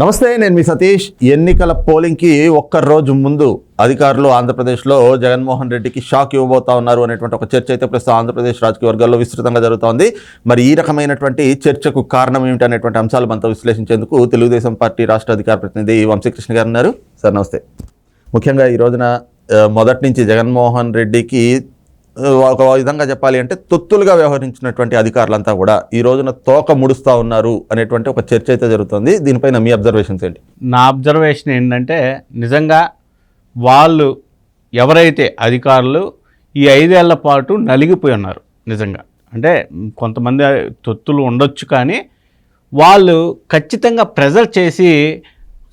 నమస్తే నేను మీ సతీష్. ఎన్నికల పోలింగ్కి ఒక్క రోజు ముందు అధికారులు ఆంధ్రప్రదేశ్లో జగన్మోహన్ రెడ్డికి షాక్ ఇవ్వబోతా ఉన్నారు అనేటువంటి ఒక చర్చ అయితే ప్రస్తుతం ఆంధ్రప్రదేశ్ రాజకీయ వర్గాల్లో విస్తృతంగా జరుగుతోంది. మరి ఈ రకమైనటువంటి చర్చకు కారణం ఏమిటి అనేటువంటి అంశాలు మనతో విశ్లేషించేందుకు తెలుగుదేశం పార్టీ రాష్ట్ర అధికార ప్రతినిధి వంశీకృష్ణ గారు ఉన్నారు. సార్ నమస్తే. ముఖ్యంగా ఈ రోజున మొదటి నుంచి జగన్మోహన్ రెడ్డికి ఒక విధంగా చెప్పాలి అంటే తొత్తులుగా వ్యవహరించినటువంటి అధికారులంతా కూడా ఈ రోజున తోక ముడుస్తూ ఉన్నారు అనేటువంటి ఒక చర్చ అయితే జరుగుతుంది. దీనిపైన మీ అబ్జర్వేషన్స్ ఏంటి? నా అబ్జర్వేషన్ ఏంటంటే నిజంగా వాళ్ళు ఎవరైతే అధికారులు ఈ ఐదేళ్ళ పాటు నలిగిపోయి ఉన్నారు నిజంగా. అంటే కొంతమంది తొత్తులు ఉండొచ్చు కానీ వాళ్ళు ఖచ్చితంగా ప్రెజర్ చేసి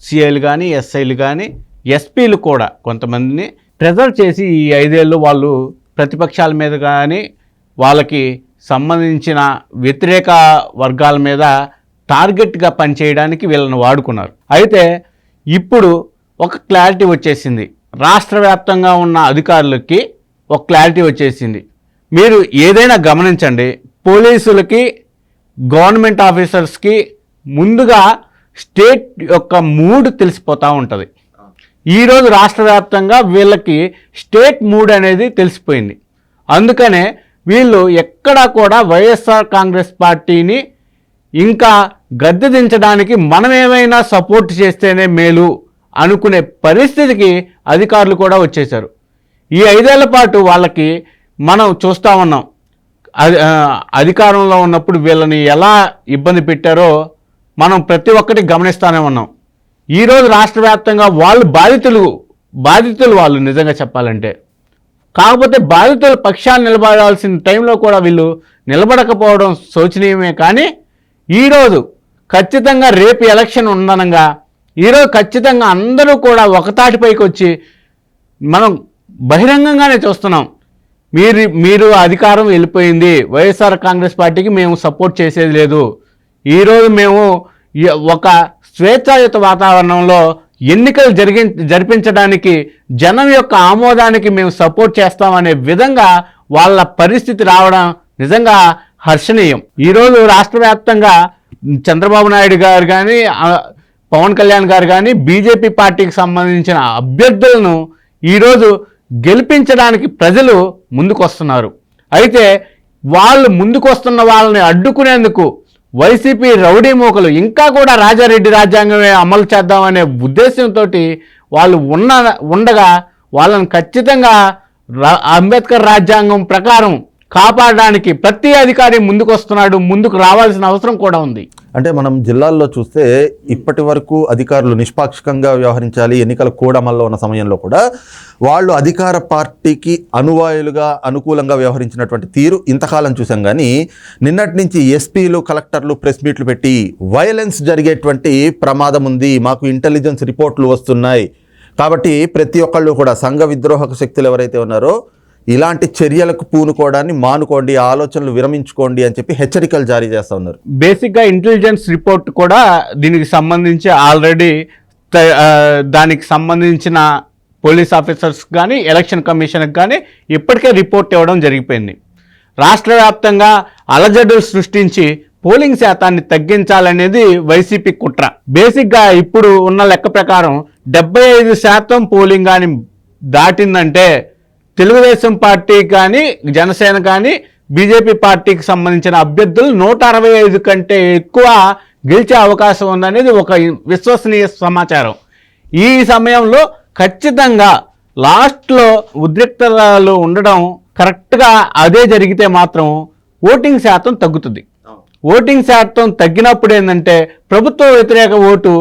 సిఐలు కానీ ఎస్ఐలు కానీ ఎస్పీలు కూడా కొంతమందిని ప్రెజర్ చేసి ఈ ఐదేళ్ళు వాళ్ళు ప్రతిపక్షాల మీద కానీ వాళ్ళకి సంబంధించిన వ్యతిరేక వర్గాల మీద టార్గెట్గా పనిచేయడానికి వీళ్ళని వాడుకున్నారు. అయితే ఇప్పుడు ఒక క్లారిటీ వచ్చేసింది. రాష్ట్ర వ్యాప్తంగా ఉన్న అధికారులకి ఒక క్లారిటీ వచ్చేసింది. మీరు ఏదైనా గమనించండి పోలీసులకి గవర్నమెంట్ ఆఫీసర్స్కి ముందుగా స్టేట్ యొక్క మూడ్ తెలిసిపోతూ ఉంటుంది. ఈరోజు రాష్ట్ర వ్యాప్తంగా వీళ్ళకి స్టేట్ మూడ్ అనేది తెలిసిపోయింది. అందుకనే వీళ్ళు ఎక్కడా కూడా వైఎస్ఆర్ కాంగ్రెస్ పార్టీని ఇంకా గద్దె దించడానికి మనం ఏమైనా సపోర్ట్ చేస్తేనే మేలు అనుకునే పరిస్థితికి అధికారులు కూడా వచ్చేశారు. ఈ ఐదేళ్ళ పాటు వాళ్ళకి మనం చూస్తూ ఉన్నాం. అది అధికారంలో ఉన్నప్పుడు వీళ్ళని ఎలా ఇబ్బంది పెట్టారో మనం ప్రతి ఒక్కటి గమనిస్తూనే ఉన్నాం. ఈరోజు రాష్ట్ర వ్యాప్తంగా వాళ్ళు బాధితులు బాధితులు వాళ్ళు నిజంగా చెప్పాలంటే. కాకపోతే బాధితుల పక్షాన్ని నిలబడాల్సిన టైంలో కూడా వీళ్ళు నిలబడకపోవడం శోచనీయమే కానీ ఈరోజు ఖచ్చితంగా రేపు ఎలక్షన్ ఉండనంగా ఈరోజు ఖచ్చితంగా అందరూ కూడా ఒకతాటిపైకి వచ్చి మనం బహిరంగంగానే చూస్తున్నాం. మీరు మీరు అధికారం వెళ్ళిపోయింది వైఎస్ఆర్ కాంగ్రెస్ పార్టీకి మేము సపోర్ట్ చేసేది లేదు. ఈరోజు మేము ఒక స్వేచ్ఛాయుత వాతావరణంలో ఎన్నికలు జరిగి జరిపించడానికి జనం యొక్క ఆమోదానికి మేము సపోర్ట్ చేస్తామనే విధంగా వాళ్ళ పరిస్థితి రావడం నిజంగా హర్షణీయం. ఈరోజు రాష్ట్ర వ్యాప్తంగా చంద్రబాబు నాయుడు గారు కానీ పవన్ కళ్యాణ్ గారు కానీ బీజేపీ పార్టీకి సంబంధించిన అభ్యర్థులను ఈరోజు గెలిపించడానికి ప్రజలు ముందుకొస్తున్నారు. అయితే వాళ్ళు ముందుకొస్తున్న వాళ్ళని అడ్డుకునేందుకు వైసీపీ రౌడీ మూకలు ఇంకా కూడా రాజారెడ్డి రాజ్యాంగమే అమలు చేద్దామనే ఉద్దేశంతో వాళ్ళు ఉన్న ఉండగా వాళ్ళని ఖచ్చితంగా అంబేద్కర్ రాజ్యాంగం ప్రకారం కాపాడడానికి ప్రతి అధికారి ముందుకు వస్తున్నాడు ముందుకు రావాల్సిన అవసరం కూడా ఉంది. అంటే మనం జిల్లాల్లో చూస్తే ఇప్పటి వరకు అధికారులు నిష్పాక్షికంగా వ్యవహరించాలి ఎన్నికల కూడమల్లో ఉన్న సమయంలో కూడా వాళ్ళు అధికార పార్టీకి అనువాయులుగా అనుకూలంగా వ్యవహరించినటువంటి తీరు ఇంతకాలం చూసాం. కానీ నిన్నటి నుంచి ఎస్పీలు కలెక్టర్లు ప్రెస్ మీట్లు పెట్టి వైలెన్స్ జరిగేటువంటి ప్రమాదం ఉంది మాకు ఇంటెలిజెన్స్ రిపోర్ట్లు వస్తున్నాయి. కాబట్టి ప్రతి ఒక్కళ్ళు కూడా సంఘ విద్రోహక శక్తులు ఎవరైతే ఉన్నారో ఇలాంటి చర్యలకు పూనుకోవడాన్ని మానుకోండి ఆలోచనలు విరమించుకోండి అని చెప్పి హెచ్చరికలు జారీ చేస్తూ ఉన్నారు. బేసిక్గా ఇంటెలిజెన్స్ రిపోర్ట్ కూడా దీనికి సంబంధించి ఆల్రెడీ దానికి సంబంధించిన పోలీస్ ఆఫీసర్స్ కానీ ఎలక్షన్ కమిషన్కి కానీ ఇప్పటికే రిపోర్ట్ ఇవ్వడం జరిగిపోయింది. రాష్ట్ర వ్యాప్తంగా అలజడులు సృష్టించి పోలింగ్ శాతాన్ని తగ్గించాలనేది వైసీపీ కుట్ర. బేసిక్గా ఇప్పుడు ఉన్న లెక్క ప్రకారం డెబ్బై ఐదు శాతం పోలింగ్ కానీ దాటిందంటే తెలుగుదేశం పార్టీ కానీ జనసేన కానీ బీజేపీ పార్టీకి సంబంధించిన అభ్యర్థులు నూట అరవై ఐదు కంటే ఎక్కువ గెలిచే అవకాశం ఉందనేది ఒక విశ్వసనీయ సమాచారం. ఈ సమయంలో ఖచ్చితంగా లాస్ట్లో ఉద్రిక్తతలు ఉండడం కరెక్ట్గా అదే జరిగితే మాత్రం ఓటింగ్ శాతం తగ్గుతుంది. ఓటింగ్ శాతం తగ్గినప్పుడు ఏంటంటే ప్రభుత్వ వ్యతిరేక ఓటు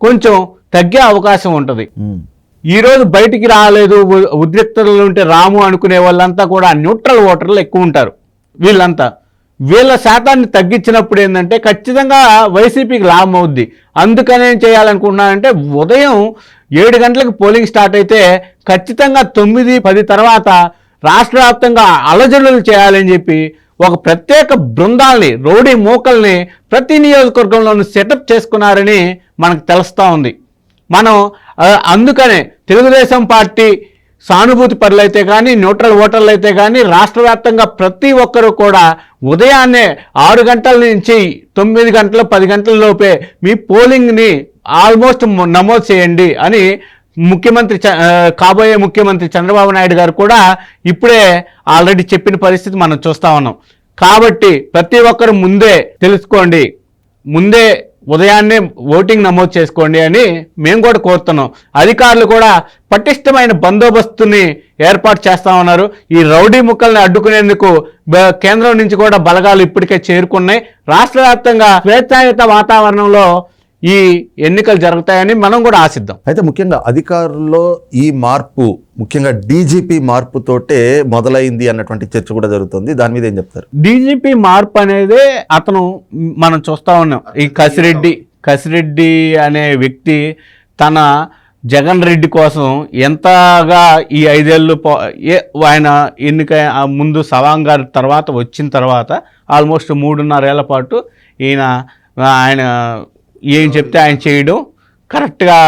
కొంచెం తగ్గే అవకాశం ఉంటుంది. ఈరోజు ఈ రోజు బయటికి రాలేదు ఉద్రిక్తలు ఉంటే రాము అనుకునే వాళ్ళంతా కూడా న్యూట్రల్ ఓటర్లు ఎక్కువ ఉంటారు. వీళ్ళంతా. వీళ్ళ శాతాన్ని తగ్గించినప్పుడు ఏంటంటే ఖచ్చితంగా వైసీపీకి లాభం అవుద్ది. అందుకనే ఏం ఉదయం ఏడు గంటలకు పోలింగ్ స్టార్ట్ అయితే ఖచ్చితంగా తొమ్మిది పది తర్వాత రాష్ట్ర వ్యాప్తంగా అలజడులు చేయాలని చెప్పి ఒక ప్రత్యేక బృందాల్ని రౌడీ మూకల్ని ప్రతి నియోజకవర్గంలోనూ సెటప్ చేసుకున్నారని మనకు తెలుస్తూ ఉంది. మనం అందుకనే తెలుగుదేశం పార్టీ సానుభూతి పరులైతే కానీ న్యూట్రల్ ఓటర్లు అయితే కానీ రాష్ట్ర వ్యాప్తంగా ప్రతి ఒక్కరూ కూడా ఉదయాన్నే ఆరు గంటల నుంచి తొమ్మిది గంటల పది గంటల లోపే మీ పోలింగ్ని ఆల్మోస్ట్ నమోదు చేయండి అని ముఖ్యమంత్రి చ- కాబోయే ముఖ్యమంత్రి చంద్రబాబు నాయుడు గారు కూడా ఇప్పుడే ఆల్రెడీ చెప్పిన పరిస్థితి మనం చూస్తా ఉన్నాం. కాబట్టి ప్రతి ఒక్కరు ముందే తెలుసుకోండి. ముందే ఉదయాన్నే ఓటింగ్ నమోదు చేసుకోండి అని మేము కూడా కోరుతున్నాం. అధికారులు కూడా పటిష్టమైన బందోబస్తుని ఏర్పాటు చేస్తా ఉన్నారు. ఈ రౌడీ ముక్కల్ని అడ్డుకునేందుకు బ- కేంద్రం నుంచి కూడా బలగాలు ఇప్పటికే చేరుకున్నాయి. రాష్ట్ర వ్యాప్తంగా స్వేచ్ఛాయుత వాతావరణంలో ఈ ఎన్నికలు జరుగుతాయని మనం కూడా ఆశిద్దాం. అయితే ముఖ్యంగా అధికారుల్లో ఈ మార్పు ముఖ్యంగా డీజీపీ మార్పుతోటే మొదలైంది అన్నటువంటి చర్చ కూడా జరుగుతుంది. దాని మీద ఏం చెప్తారు? డీజీపీ మార్పు అనేది అతను మనం చూస్తా ఉన్నాం. ఈ కసిరెడ్డి కసిరెడ్డి అనే వ్యక్తి తన జగన్ రెడ్డి కోసం ఎంతగా ఈ ఐదేళ్ళు పో ఏ ఆయన ఎన్నిక ఆ ముందు సవాంగ్ గారి తర్వాత వచ్చిన తర్వాత ఆల్మోస్ట్ మూడున్నరేళ్ళ పాటు ఈయన ఆయన ఏం చెప్తే ఆయన చేయడం కరెక్ట్గా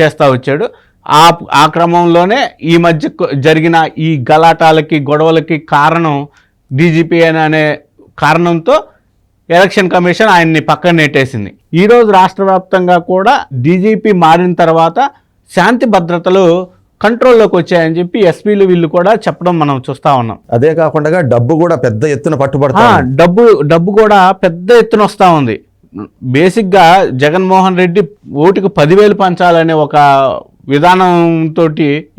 చేస్తూ వచ్చాడు. ఆ ఆ క్రమంలోనే ఈ మధ్య జరిగిన ఈ గలాటాలకి గొడవలకి కారణం డీజీపీ అనే కారణంతో ఎలక్షన్ కమిషన్ ఆయన్ని పక్కన నెట్టేసింది. ఈరోజు రాష్ట్ర వ్యాప్తంగా కూడా డీజీపీ మారిన తర్వాత శాంతి భద్రతలు కంట్రోల్లోకి వచ్చాయని చెప్పి ఎస్పీలు వీళ్ళు కూడా చెప్పడం మనం చూస్తా ఉన్నాం. అదే కాకుండా డబ్బు కూడా పెద్ద ఎత్తున పట్టుబడతా ఆ, ఉంది. డబ్బు డబ్బు కూడా పెద్ద ఎత్తున వస్తూ ఉంది. బేసిక్గా జగన్మోహన్ రెడ్డి ఓటుకు పదివేలు పంచాలనే ఒక విధానంతో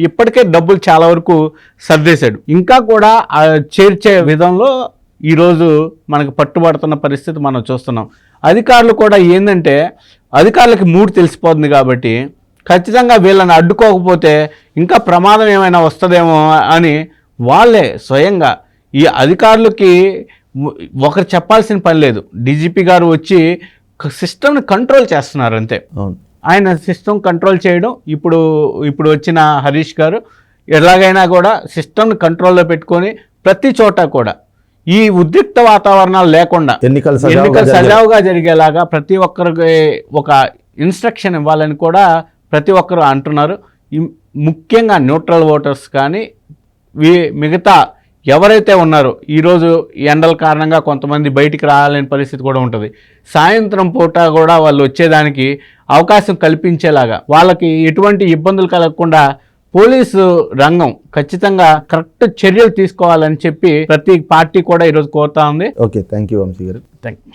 ఇప్పటికే డబ్బులు చాలా వరకు సర్దేశాడు. ఇంకా కూడా చేర్చే విధంలో ఈరోజు మనకు పట్టుబడుతున్న పరిస్థితి మనం చూస్తున్నాం. అధికారులు కూడా ఏంటంటే అధికారులకి మూడు తెలిసిపోతుంది కాబట్టి ఖచ్చితంగా వీళ్ళని అడ్డుకోకపోతే ఇంకా ప్రమాదం ఏమైనా వస్తుందేమో అని వాళ్ళే స్వయంగా ఈ అధికారులకి ఒకరు చెప్పాల్సిన పని లేదు. డీజీపీ గారు వచ్చి సిస్టమ్ని కంట్రోల్ చేస్తున్నారు అంతే. ఆయన సిస్టమ్ కంట్రోల్ చేయడం ఇప్పుడు ఇప్పుడు వచ్చిన హరీష్ గారు ఎలాగైనా కూడా సిస్టమ్ని కంట్రోల్లో పెట్టుకొని ప్రతి చోట కూడా ఈ ఉద్రిక్త వాతావరణాలు లేకుండా ఎన్నికలు సజావుగా ఎన్నికలు సజావుగా జరిగేలాగా ప్రతి ఒక్కరికి ఒక ఇన్స్ట్రక్షన్ ఇవ్వాలని కూడా ప్రతి ఒక్కరు అంటున్నారు. ముఖ్యంగా న్యూట్రల్ ఓటర్స్ కానీ మిగతా ఎవరైతే ఉన్నారో ఈరోజు ఎండల కారణంగా కొంతమంది బయటికి రాలేని పరిస్థితి కూడా ఉంటుంది. సాయంత్రం పూట కూడా వాళ్ళు వచ్చేదానికి అవకాశం కల్పించేలాగా వాళ్ళకి ఎటువంటి ఇబ్బందులు కలగకుండా పోలీసు రంగం ఖచ్చితంగా కరెక్ట్ చర్యలు తీసుకోవాలని చెప్పి ప్రతి పార్టీ కూడా ఈరోజు కోరుతా ఉంది. ఓకే థ్యాంక్ యూ వంశీ గారు. Thank you